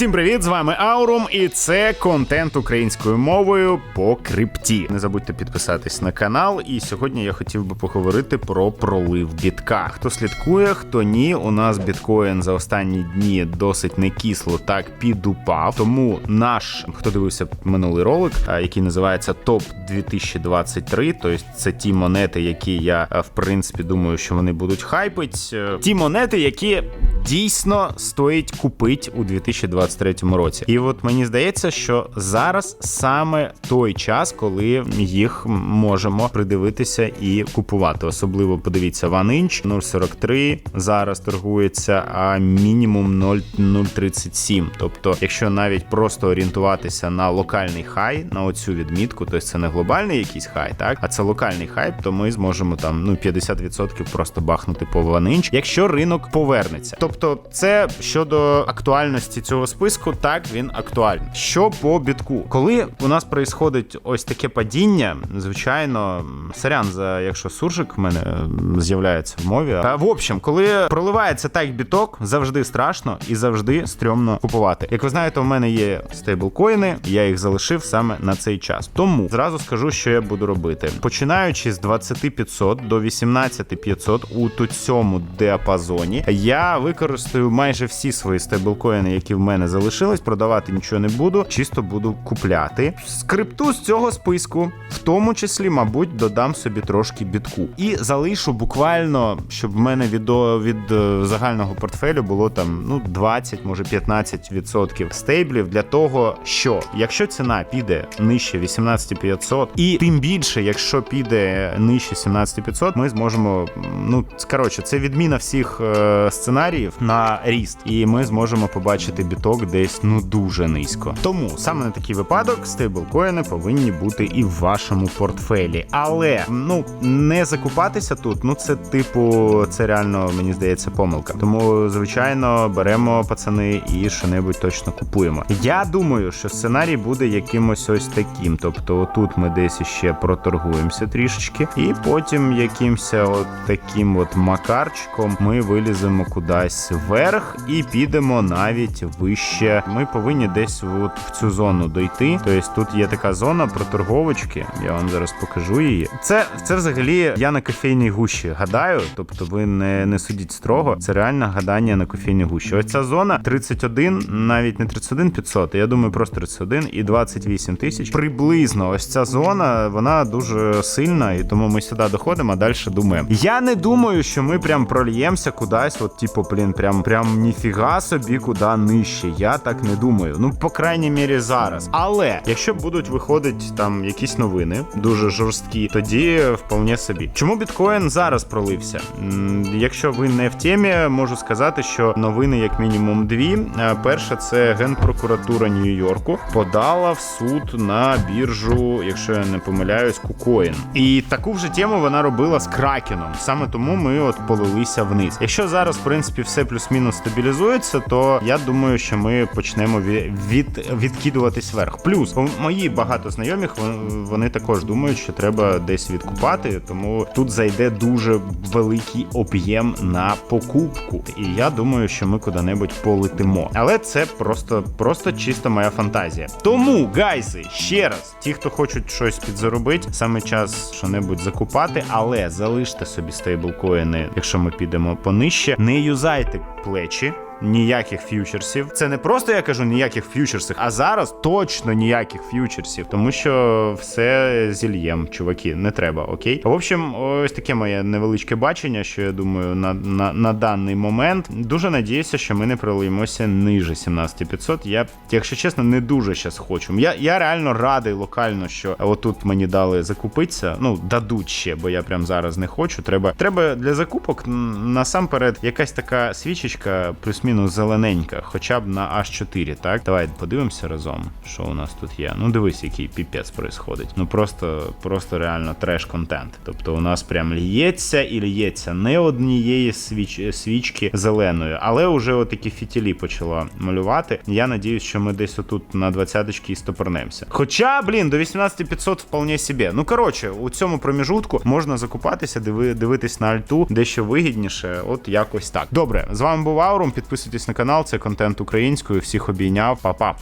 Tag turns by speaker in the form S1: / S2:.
S1: Всім привіт! З вами Аурум, і це контент українською мовою по крипті. Не забудьте підписатись на канал. І сьогодні я хотів би поговорити про пролив бітка. Хто слідкує, хто ні. У нас біткоін за останні дні досить не кисло так підупав. Тому наш хто дивився минулий ролик, який називається Топ 2023, тобто це ті монети, які я в принципі думаю, що вони будуть хайпить. Е, Ті монети, які дійсно стоїть купити у 2023 році. І от мені здається, що зараз саме той час, коли їх можемо придивитися і купувати. Особливо подивіться One Inch 0,43 зараз торгується, а мінімум 0,037. Тобто, якщо навіть просто орієнтуватися на локальний хай, на оцю відмітку, тобто це не глобальний якийсь хай, так а це локальний хайп, то ми зможемо там ну 50% просто бахнути по One Inch, якщо ринок повернеться. Тобто, це щодо актуальності цього списку, так він актуальний. Що по бітку, коли у нас происходить ось таке падіння, звичайно, сорян за якщо суржик в мене з'являється в мові. А, в общем, коли проливається так біток, завжди страшно і завжди стрьомно купувати. Як ви знаєте, у мене є стейблкоїни, я їх залишив саме на цей час. Тому зразу скажу, що я буду робити. Починаючи з 20500 до 18500 у цьому діапазоні, я використаю майже всі свої стейблкоїни, які в мене залишились. Продавати нічого не буду, чисто буду купляти. Скрипту з цього списку, в тому числі, мабуть, додам собі трошки бітку. І залишу буквально, щоб в мене від, від е, загального портфелю було там ну 20, може 15% стейблів для того, що якщо ціна піде нижче 18500, і тим більше, якщо піде нижче 17500, ми зможемо. Ну коротше, це відміна всіх е, сценаріїв на ріст, і ми зможемо побачити біток десь ну дуже низько. Тому саме на такий випадок стейблкоїни повинні бути і в вашому портфелі. Але ну не закупатися тут, ну це типу, це реально мені здається помилка. Тому звичайно беремо пацани і що-небудь точно купуємо. Я думаю, що сценарій буде якимось ось таким. Тобто, отут ми десь іще проторгуємося трішечки, і потім якимось от таким от макарчиком ми виліземо кудись вверх і підемо навіть вище. Ми повинні десь от в цю зону дойти. Тобто тут є така зона проторговочки. Я вам зараз покажу її. Це це взагалі я на кофейній гущі гадаю. Тобто, ви не, не судіть строго. Це реально гадання на кофейній гущі. Ось ця зона 31, навіть не 31 500, я думаю, просто 31 і 28 тисяч. Приблизно ось ця зона, вона дуже сильна, і тому ми сюди доходимо, а далі думаємо. Я не думаю, що ми прям прольємося кудись, от типу, блін, прям прям ніфіга собі куди нижче. Я так не думаю. Ну, по крайній мірі, зараз. Але якщо будуть виходити там якісь новини, дуже жорсткі, тоді вполне собі. Чому біткоін зараз пролився? Якщо ви не в темі, можу сказати, що новини як мінімум дві. Е, Перша це генпрокуратура Нью-Йорку подала в суд на біржу, якщо я не помиляюсь, кукоін. І таку вже тему вона робила з кракеном. Саме тому ми от полилися вниз. Якщо зараз, в принципі, все плюс-мінус стабілізується, то я думаю, що ми почнемо ві- від, відкидуватись вверх. Плюс мої багато знайомих вони також думають, що треба десь відкупати, тому тут зайде дуже великий об'єм на покупку. І я думаю, що ми куди-небудь полетимо. Але це просто, просто чисто моя фантазія. Тому, гайзи, ще раз, ті, хто хочуть щось підзаробити, саме час що-небудь закупати, але залиште собі стейблкоїни, якщо ми підемо понижче. Не юзайте плечі. Ніяких ф'ючерсів. Це не просто я кажу ніяких ф'ючерсів, а зараз точно ніяких ф'ючерсів, тому що все зільєм, чуваки, не треба, окей. В общем, ось таке моє невеличке бачення, що я думаю, на, на, на даний момент. Дуже надіюся, що ми не пролиємося ниже 17500. Я, якщо чесно, не дуже щас хочу. Я, я реально радий локально, що отут мені дали закупитися. Ну, дадуть ще, бо я прям зараз не хочу. Треба, треба для закупок насамперед якась така свічечка, плюс-мінус зелененька, хоча б на H4, так? Давай подивимося разом, що у нас тут є. Ну дивись, який піпець происходить. Ну просто, просто реально треш-контент. Тобто у нас прям ліється і ліється не однієї свіч... свічки зеленої, але вже отакі фітілі почала малювати. Я надіюсь, що ми десь отут на 20-ки і стопорнемося. Хоча, блін, до 18500 вполне себе. Ну коротше, у цьому проміжутку можна закупатися, диви... дивитись на альту дещо вигідніше. От якось так. Добре, з вами був Аурум. Підписуйтесь підписуйтесь на канал, це контент українською. Всіх обійняв, Па-па.